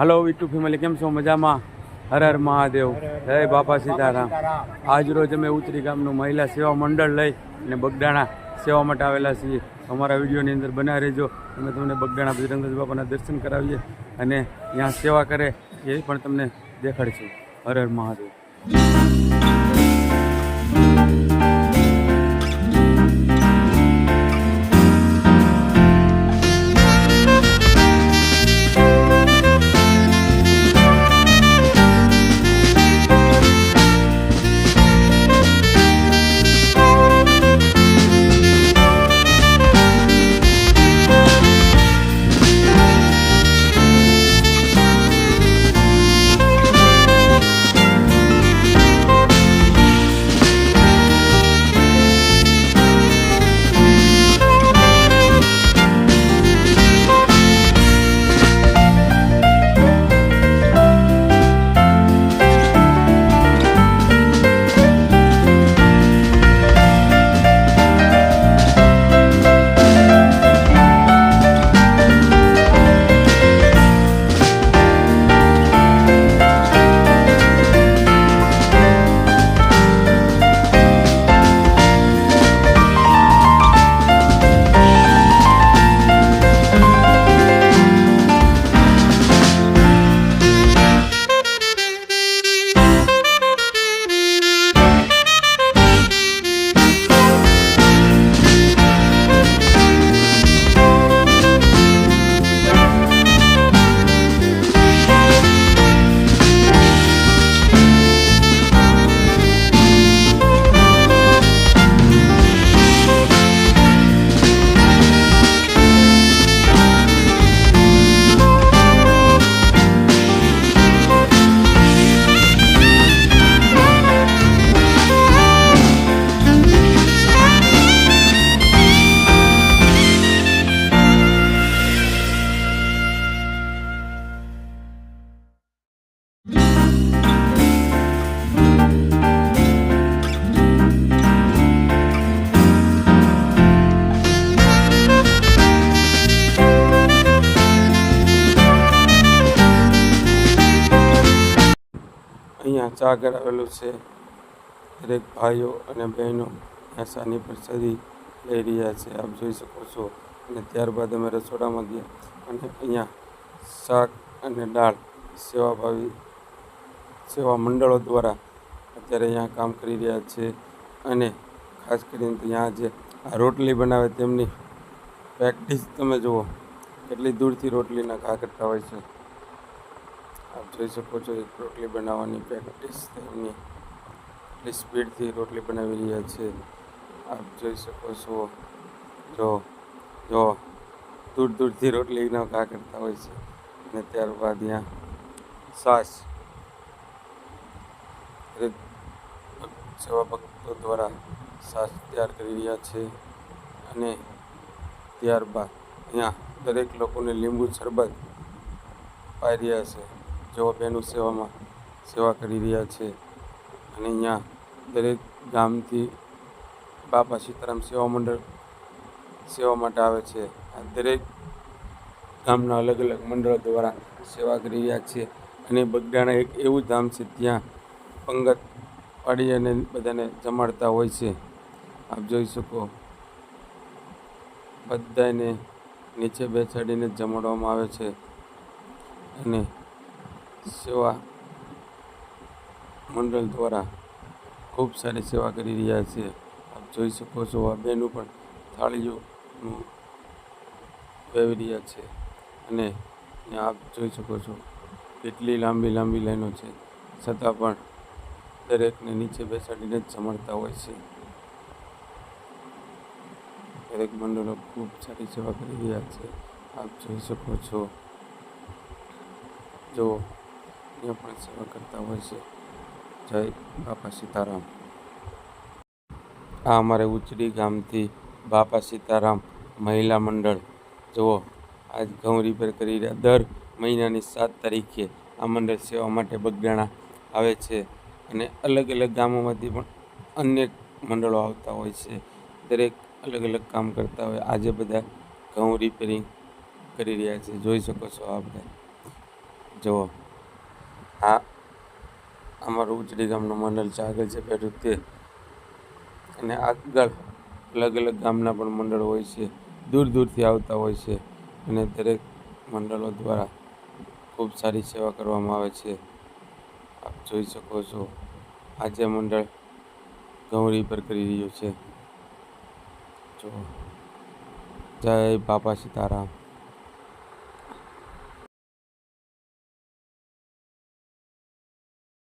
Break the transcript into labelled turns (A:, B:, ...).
A: Hello વિટુ family કેમ છો? મજામાં? હર હર મહાદેવ. જય બાપા સીતારામ. આજ રોજ અમે ઉતરી ગામનું મહિલા સેવા મંડળ લઈ અને બગદાણા સેવા માટે આવેલા છીએ. અમારા વિડીયોની અંદર બના રહેજો. અમે તમને બગદાણા બજરંગદાસ બાપાના દર્શન કરાવીએ અને ત્યાં સેવા કરે એ પણ તમને દેખાડીશું. હર હર મહાદેવ. ઘર આવેલું છે. દરેક ભાઈઓ અને બહેનો આસાની સાની પ્રસાદી લઈ રહ્યા છે. આપ જોઈ શકો છો. અને ત્યારબાદ અમે રસોડામાં ગયા અને અહીંયા શાક અને દાળ સેવાભાવી સેવા મંડળો દ્વારા અત્યારે અહીંયા કામ કરી રહ્યા છે. અને ખાસ કરીને ત્યાં જે આ રોટલી બનાવે તેમની પ્રેક્ટિસ તમે જુઓ, કેટલી દૂરથી રોટલીના ઘા કરતા હોય છે. આપ જોઈ શકો છો, એક રોટલી બનાવવાની પ્રેક્ટિસ તેમની એટલી સ્પીડથી રોટલી બનાવી રહ્યા છે. આપ જોઈ શકો છો, જો જો, દૂર દૂરથી રોટલીનો ઘા કરતા હોય છે. અને ત્યારબાદ ત્યાં સાસ. સેવા ભક્તો દ્વારા સાસ તૈયાર કરી રહ્યા છે. અને ત્યારબાદ અહીંયા દરેક લોકોને લીંબુ શરબત પાઈ રહ્યા છે. જેઓ બહેનો સેવામાં સેવા કરી રહ્યા છે અને અહીંયા દરેક ગામથી બાપા સીતારામ સેવા મંડળ સેવા માટે આવે છે. આ દરેક ગામના અલગ અલગ મંડળો દ્વારા સેવા કરી રહ્યા છે અને બગડાણા એક એવું ધામ છે ત્યાં પંગત પાડી અને બધાને જમાડતા હોય છે. આપ જોઈ શકો બધાને નીચે બેસાડીને જમાડવામાં આવે છે અને સેવા મંડળ દ્વારા ખૂબ સારી સેવા કરી રહ્યા છે. આપ જોઈ શકો છો, આ બેનું પણ થાળીઓનું વેવી રહ્યા છે અને આપ જોઈ શકો છો, કેટલી લાંબી લાંબી લાઈનો છે. છતાં પણ દરેકને નીચે બેસાડીને જ જમાડતા હોય છે. દરેક મંડળો ખૂબ સારી સેવા કરી રહ્યા છે. આપ જોઈ શકો છો. જો અહીંયા પણ સેવા કરતા હોય છે. જય બાપા સીતારામ. આ અમારે ઉચડી ગામથી બાપા સીતારામ મહિલા મંડળ. જુઓ, આજ ઘઉં રિપેર કરી રહ્યા દર મહિનાની સાત તારીખે આ મંડળ સેવા માટે બગડાણા આવે છે અને અલગ અલગ ગામોમાંથી પણ અન્ય મંડળો આવતા હોય છે. દરેક અલગ અલગ કામ કરતા હોય. આજે બધા ઘઉં રિપેરિંગ કરી રહ્યા છે. જોઈ શકો છો આ બધા. જુઓ આ અમારું ઉચડી ગામનું મંડળ છે છે તે. અને આગળ અલગ અલગ ગામના પણ મંડળ હોય છે, દૂર દૂરથી આવતા હોય છે. અને દરેક મંડળો દ્વારા ખૂબ સારી સેવા કરવામાં આવે છે. આપ જોઈ શકો છો, આજે મંડળ ગૌરી પર કરી રહ્યું છે. જો, જય બાપા સીતારામ.